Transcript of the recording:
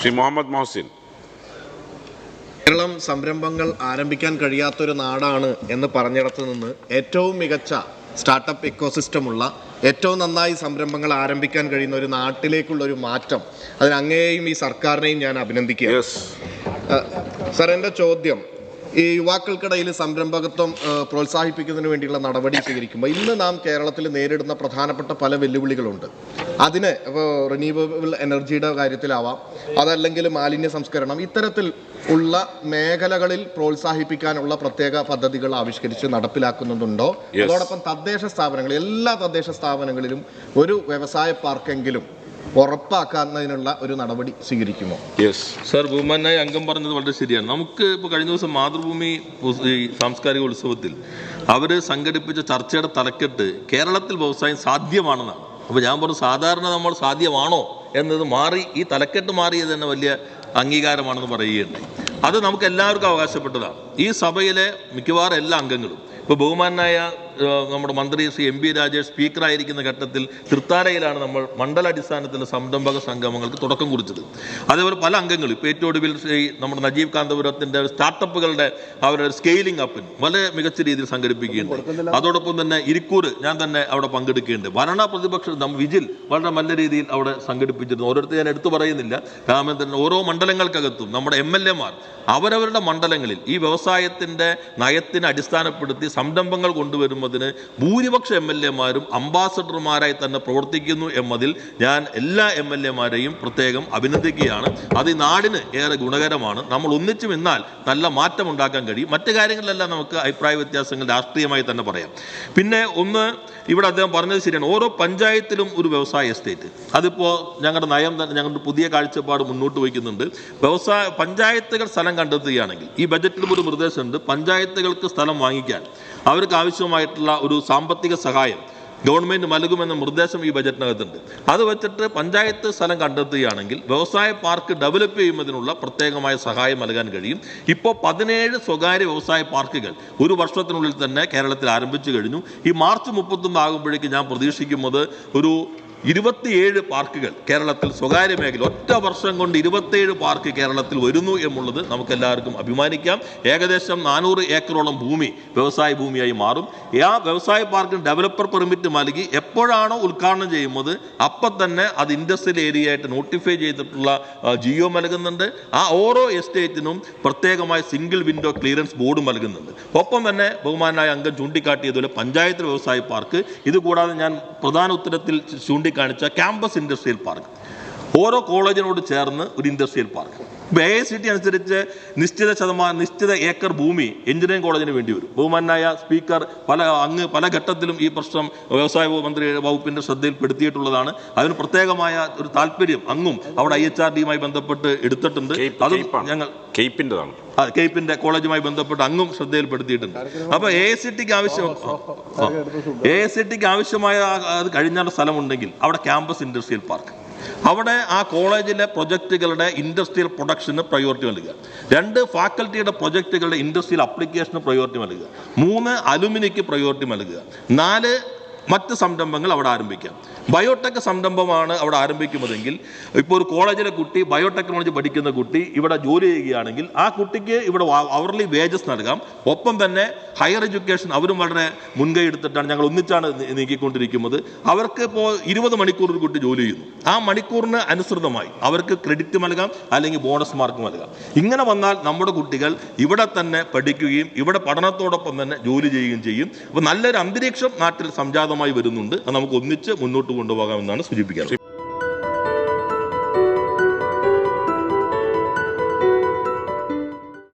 ശ്രീ മുഹമ്മദ് മൊഹസിൻ. കേരളം സംരംഭങ്ങൾ ആരംഭിക്കാൻ കഴിയാത്തൊരു നാടാണ് എന്ന് പറഞ്ഞിടത്ത് നിന്ന് ഏറ്റവും മികച്ച സ്റ്റാർട്ടപ്പ് ഇക്കോസിസ്റ്റം ഉള്ള ഏറ്റവും നന്നായി സംരംഭങ്ങൾ ആരംഭിക്കാൻ കഴിയുന്ന ഒരു നാട്ടിലേക്കുള്ള ഒരു മാറ്റം അതിനങ്ങേയും ഈ സർക്കാരിനെയും ഞാൻ അഭിനന്ദിക്കുക സാർ എന്റെ ചോദ്യം ഈ യുവാക്കൾക്കിടയിൽ സംരംഭകത്വം പ്രോത്സാഹിപ്പിക്കുന്നതിന് വേണ്ടിയുള്ള നടപടി സ്വീകരിക്കുമ്പോൾ ഇന്ന് നാം കേരളത്തിൽ നേരിടുന്ന പ്രധാനപ്പെട്ട പല വെല്ലുവിളികളുണ്ട്. അതിന് ഇപ്പോൾ റിന്യൂവബിൾ എനർജിയുടെ കാര്യത്തിലാവാം അതല്ലെങ്കിൽ മാലിന്യ സംസ്കരണം ഇത്തരത്തിൽ ഉള്ള മേഖലകളിൽ പ്രോത്സാഹിപ്പിക്കാനുള്ള പ്രത്യേക പദ്ധതികൾ ആവിഷ്കരിച്ച് നടപ്പിലാക്കുന്നുണ്ടോ അതോടൊപ്പം തദ്ദേശ സ്ഥാപനങ്ങൾ എല്ലാ തദ്ദേശ സ്ഥാപനങ്ങളിലും ഒരു വ്യവസായ പാർക്കെങ്കിലും ഉറപ്പാക്കുന്നതിനുള്ള ഒരു നടപടി സ്വീകരിക്കുമോ? യെസ് സർ ബഹുമാനായ അംഗം പറഞ്ഞത് വളരെ ശരിയാണ്. നമുക്ക് ഇപ്പോൾ കഴിഞ്ഞ ദിവസം മാതൃഭൂമി സാംസ്കാരിക ഉത്സവത്തിൽ അവർ സംഘടിപ്പിച്ച ചർച്ചയുടെ തലക്കെട്ട് കേരളത്തിൽ വ്യവസായം സാധ്യമാണെന്നാണ്. അപ്പോൾ ഞാൻ പറഞ്ഞു സാധാരണ നമ്മൾ സാധ്യമാണോ എന്നത് മാറി ഈ തലക്കെട്ട് മാറിയത് തന്നെ വലിയ അംഗീകാരമാണെന്ന് പറയുകയുണ്ടായി. അത് നമുക്ക് എല്ലാവർക്കും അവകാശപ്പെട്ടതാണ്. ഈ സഭയിലെ മിക്കവാറും എല്ലാ അംഗങ്ങളും ഇപ്പോൾ ബഹുമാനായ നമ്മുടെ മന്ത്രി ശ്രീ എം പി രാജേഷ് സ്പീക്കറായിരിക്കുന്ന ഘട്ടത്തിൽ തൃത്താലയിലാണ് നമ്മൾ മണ്ഡലാടിസ്ഥാനത്തിൽ സംരംഭക സംഗമങ്ങൾക്ക് തുടക്കം കുറിച്ചത്. അതേപോലെ പല അംഗങ്ങളും ഇപ്പോൾ ഏറ്റവും ഒടുവിൽ ശ്രീ നമ്മുടെ നജീബ് കാന്തപുരത്തിന്റെ സ്റ്റാർട്ടപ്പുകളുടെ അവരുടെ സ്കെയിലിംഗ് അപ്പിന് വളരെ മികച്ച രീതിയിൽ സംഘടിപ്പിക്കുകയുണ്ട്. അതോടൊപ്പം തന്നെ ഇരിക്കൂർ ഞാൻ തന്നെ അവിടെ പങ്കെടുക്കുകയുണ്ട്. ഭരണ പ്രതിപക്ഷ വിജിൽ വളരെ നല്ല രീതിയിൽ അവിടെ സംഘടിപ്പിച്ചിരുന്നു. ഓരോരുത്തർ ഞാൻ എടുത്തു പറയുന്നില്ല. കാരണം തന്നെ ഓരോ മണ്ഡലങ്ങൾക്കകത്തും നമ്മുടെ എം എൽ എമാർ അവരവരുടെ മണ്ഡലങ്ങളിൽ ഈ വ്യവസായത്തിന്റെ നയത്തിനെ അടിസ്ഥാനപ്പെടുത്തി സംരംഭങ്ങൾ കൊണ്ടുവരുന്നതിന് ഭൂരിപക്ഷ എം എൽ എമാരും അംബാസഡർമാരായി തന്നെ പ്രവർത്തിക്കുന്നു എന്നതിൽ ഞാൻ എല്ലാ എം എൽ എമാരെയും പ്രത്യേകം അഭിനന്ദിക്കുകയാണ്. അത് ഈ നാടിന് ഏറെ ഗുണകരമാണ്. നമ്മൾ ഒന്നിച്ചു നിന്നാൽ നല്ല മാറ്റം ഉണ്ടാക്കാൻ കഴിയും. മറ്റു കാര്യങ്ങളിലെല്ലാം നമുക്ക് അഭിപ്രായ വ്യത്യാസങ്ങൾ രാഷ്ട്രീയമായി തന്നെ പറയാം. പിന്നെ ഒന്ന് ഇവിടെ അദ്ദേഹം പറഞ്ഞത് ശരിയാണ്. ഓരോ പഞ്ചായത്തിലും ഒരു വ്യവസായ എസ്റ്റേറ്റ്. അതിപ്പോൾ ഞങ്ങളുടെ നയം തന്നെ ഞങ്ങളുടെ പുതിയ കാഴ്ചപ്പാട് മുന്നോട്ട് വയ്ക്കുന്നുണ്ട്. വ്യവസായ പഞ്ചായത്തുകൾ സ്ഥലം കണ്ടെത്തുകയാണെങ്കിൽ ഈ ബജറ്റിലും ഒരു നിർദ്ദേശമുണ്ട്. പഞ്ചായത്തുകൾക്ക് സ്ഥലം വാങ്ങിക്കാൻ. അവർക്ക് ആവശ്യമായിട്ടുള്ള ഒരു സാമ്പത്തിക സഹായം ഗവൺമെന്റ് നൽകുമെന്ന നിർദ്ദേശം ഈ ബജറ്റിനകത്തുണ്ട്. അത് വെച്ചിട്ട് പഞ്ചായത്ത് സ്ഥലം കണ്ടെത്തുകയാണെങ്കിൽ വ്യവസായ പാർക്ക് ഡെവലപ്പ് ചെയ്യുന്നതിനുള്ള പ്രത്യേകമായ സഹായം നൽകാൻ കഴിയും. ഇപ്പോൾ പതിനേഴ് സ്വകാര്യ വ്യവസായ പാർക്കുകൾ ഒരു വർഷത്തിനുള്ളിൽ തന്നെ കേരളത്തിൽ ആരംഭിച്ചു കഴിഞ്ഞു. ഈ മാർച്ച് മുപ്പത്തൊന്ന് ആകുമ്പോഴേക്കും ഞാൻ പ്രതീക്ഷിക്കുന്നത് ഒരു ഇരുപത്തിയേഴ് പാർക്കുകൾ കേരളത്തിൽ സ്വകാര്യ മേഖല ഒറ്റ വർഷം കൊണ്ട് ഇരുപത്തിയേഴ് പാർക്ക് കേരളത്തിൽ വരുന്നു എന്നുള്ളത് നമുക്ക് എല്ലാവർക്കും അഭിമാനിക്കാം. ഏകദേശം നാനൂറ് ഏക്കറോളം ഭൂമി വ്യവസായ ഭൂമിയായി മാറും. ആ വ്യവസായ പാർക്കിന് ഡെവലപ്പർ പെർമിറ്റ് നൽകി എപ്പോഴാണോ ഉദ്ഘാടനം ചെയ്യുന്നത് അപ്പം തന്നെ അത് ഇൻഡസ്ട്രിയൽ ഏരിയ ആയിട്ട് നോട്ടിഫൈ ചെയ്തിട്ടുള്ള ജിയോ നൽകുന്നുണ്ട്. ആ ഓരോ എസ്റ്റേറ്റിനും പ്രത്യേകമായ സിംഗിൾ വിൻഡോ ക്ലിയറൻസ് ബോർഡും നൽകുന്നുണ്ട്. ഒപ്പം തന്നെ ബഹുമാനായ അംഗം ചൂണ്ടിക്കാട്ടിയതുപോലെ പഞ്ചായത്ത് വ്യവസായ പാർക്ക്. ഇതുകൂടാതെ ഞാൻ പ്രധാന ഉത്തരത്തിൽ ചൂണ്ടിക്കാണിച്ച ക്യാമ്പസ് ഇൻഡസ്ട്രിയൽ പാർക്ക്. ഓരോ കോളേജിനോട് ചേർന്ന് ഒരു ഇൻഡസ്ട്രിയൽ പാർക്ക്. ഇപ്പോൾ സിറ്റി അനുസരിച്ച് നിശ്ചിത ശതമാനം നിശ്ചിത ഏക്കർ ഭൂമി എഞ്ചിനീയറിംഗ് കോളേജിന് വേണ്ടി വരും. ബഹുമാനായ സ്പീക്കർ പല അങ്ങ് പല ഘട്ടത്തിലും ഈ പ്രശ്നം വ്യവസായ മന്ത്രി വകുപ്പിന്റെ ശ്രദ്ധയിൽപ്പെടുത്തിയിട്ടുള്ളതാണ്. അതിന് പ്രത്യേകമായ ഒരു താല്പര്യം അങ്ങും അവിടെ ഐ എച്ച് ആർ ഡിയുമായി ബന്ധപ്പെട്ട് എടുത്തിട്ടുണ്ട്. അത് ഞങ്ങൾ കെയ്പിന്റെതാണ് ആ, കേപ്പിന്റെ കോളേജുമായി ബന്ധപ്പെട്ട് അങ്ങും ശ്രദ്ധയിൽപ്പെടുത്തിയിട്ടുണ്ട്. അപ്പൊ എ സി ടിക്ക് ആവശ്യം എ സി ടിക്ക് ആവശ്യമായ അത് കഴിഞ്ഞാൽ സ്ഥലമുണ്ടെങ്കിൽ അവിടെ ക്യാമ്പസ് ഇൻഡസ്ട്രിയൽ പാർക്ക്. അവിടെ ആ കോളേജിലെ പ്രൊജക്റ്റുകളുടെ ഇൻഡസ്ട്രിയൽ പ്രൊഡക്ഷന് പ്രയോറിറ്റി നൽകുക. രണ്ട് ഫാക്കൽറ്റിയുടെ പ്രൊജക്റ്റുകളുടെ ഇൻഡസ്ട്രിയൽ അപ്ലിക്കേഷന് പ്രയോറിറ്റി നൽകുക. മൂന്ന് അലുമിനിക്ക് പ്രയോറിറ്റി നൽകുക. നാല് മറ്റ് സംരംഭങ്ങൾ അവിടെ ആരംഭിക്കാം. ബയോടെക് സംരംഭമാണ് അവിടെ ആരംഭിക്കുന്നതെങ്കിൽ ഇപ്പോൾ ഒരു കോളേജിലെ കുട്ടി ബയോടെക്നോളജി പഠിക്കുന്ന കുട്ടി ഇവിടെ ജോലി ചെയ്യുകയാണെങ്കിൽ ആ കുട്ടിക്ക് ഇവിടെ അവർലി വേജസ് നൽകാം. ഒപ്പം തന്നെ ഹയർ എഡ്യൂക്കേഷൻ അവരും വളരെ മുൻകൈ എടുത്തിട്ടാണ് ഞങ്ങൾ ഒന്നിച്ചാണ് നീക്കിക്കൊണ്ടിരിക്കുന്നത്. അവർക്ക് ഇപ്പോൾ ഇരുപത് മണിക്കൂർ ഒരു കുട്ടി ജോലി ചെയ്യുന്നു. ആ മണിക്കൂറിന് അനുസൃതമായി അവർക്ക് ക്രെഡിറ്റ് നൽകാം അല്ലെങ്കിൽ ബോണസ് മാർക്ക് നൽകാം. ഇങ്ങനെ വന്നാൽ നമ്മുടെ കുട്ടികൾ ഇവിടെ തന്നെ പഠിക്കുകയും ഇവിടെ പഠനത്തോടൊപ്പം തന്നെ ജോലി ചെയ്യുകയും ചെയ്യും. അപ്പോൾ നല്ലൊരു അന്തരീക്ഷം നാട്ടിൽ സംജാതമായി വരുന്നുണ്ട്. അത് നമുക്ക് ഒന്നിച്ച് മുന്നോട്ട് കൊണ്ടുപോകാമെന്നാണ് സൂചിപ്പിക്കാറ്